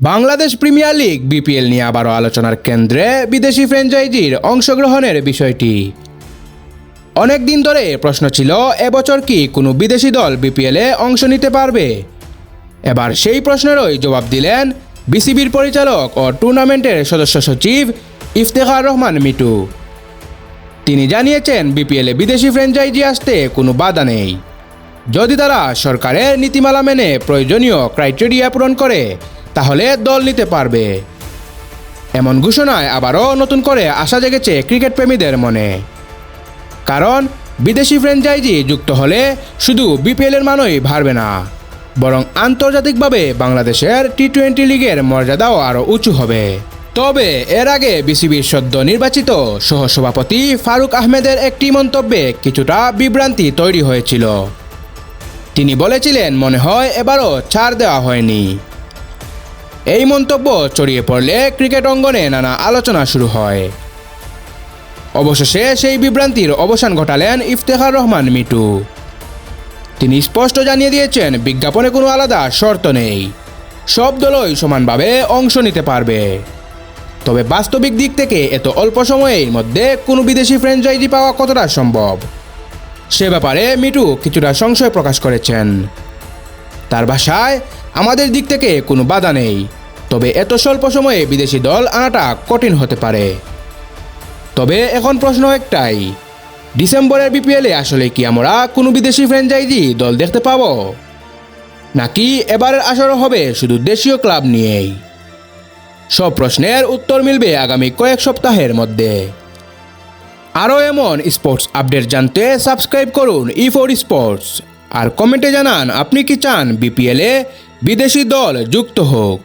Bangladesh premier league, BPL নিয়ে আবারও আলোচনার কেন্দ্রে বিদেশি ফ্র্যাঞ্চাইজির অংশগ্রহণের বিষয়টি। অনেক দিন ধরে প্রশ্ন ছিল, এবছর কি কোনো বিদেশি দল বিপিএলে অংশ নিতে পারবে? এবার সেই প্রশ্নেরই জবাব দিলেন বিসিবির পরিচালক ও টুর্নামেন্টের সদস্য সচিব ইফতেখার রহমান মিটু। তিনি জানিয়েছেন, বিপিএলে বিদেশি ফ্র্যাঞ্চাইজি আসতে কোনো বাধা নেই। যদি তারা সরকারের নীতিমালা মেনে প্রয়োজনীয় ক্রাইটেরিয়া পূরণ করে তাহলে দল নিতে পারবে। এমন ঘোষণায় আবারও নতুন করে আশা জেগেছে ক্রিকেট প্রেমীদের মনে। কারণ, বিদেশি ফ্র্যাঞ্চাইজি যুক্ত হলে শুধু বিপিএলের মানই ভারবে না, বরং আন্তর্জাতিকভাবে বাংলাদেশের টি টোয়েন্টি লিগের মর্যাদাও আরও উঁচু হবে। তবে এর আগে বিসিবির সদ্য নির্বাচিত সহসভাপতি ফারুক আহমেদের একটি মন্তব্যে কিছুটা বিভ্রান্তি তৈরি হয়েছিল। তিনি বলেছিলেন, মনে হয় এবারও ছাড় দেওয়া হয়নি। এই মন্তব্য ছড়িয়ে পড়লে ক্রিকেট অঙ্গনে নানা আলোচনা শুরু হয়। অবশেষে সেই বিভ্রান্তির অবসান ঘটালেন ইফতেখার রহমান মিটু। তিনি স্পষ্ট জানিয়ে দিয়েছেন, বিজ্ঞাপনে কোনো আলাদা শর্ত নেই। সব দলই সমানভাবে অংশ নিতে পারবে। তবে বাস্তবিক দিক থেকে এত অল্প সময়ের মধ্যে কোনো বিদেশি ফ্র্যাঞ্চাইজি পাওয়া কতটা সম্ভব? সে ব্যাপারে মিটু কিছুটা সংশয় প্রকাশ করেছেন। তার ভাষায় আমাদের দিক থেকে কোনো বাধা নেই। তবে এত স্বল্প সময়ে বিদেশি দল আনাটা কঠিন হতে পারে। তবে এখন প্রশ্ন একটাই, ডিসেম্বরের বিপিএলে আসলে কি আমরা কোনো বিদেশি ফ্র্যাঞ্চাইজি দল দেখতে পাবো? নাকি এবারের আসরও হবে শুধু দেশীয় ক্লাব নিয়েই? সব প্রশ্নের উত্তর মিলবে আগামী কয়েক সপ্তাহের মধ্যে। আরও এমন স্পোর্টস আপডেট জানতে সাবস্ক্রাইব করুন ই ফোর স্পোর্টস। আর কমেন্টে জানান, আপনি কি চান বিপিএলে বিদেশি দল যুক্ত হোক।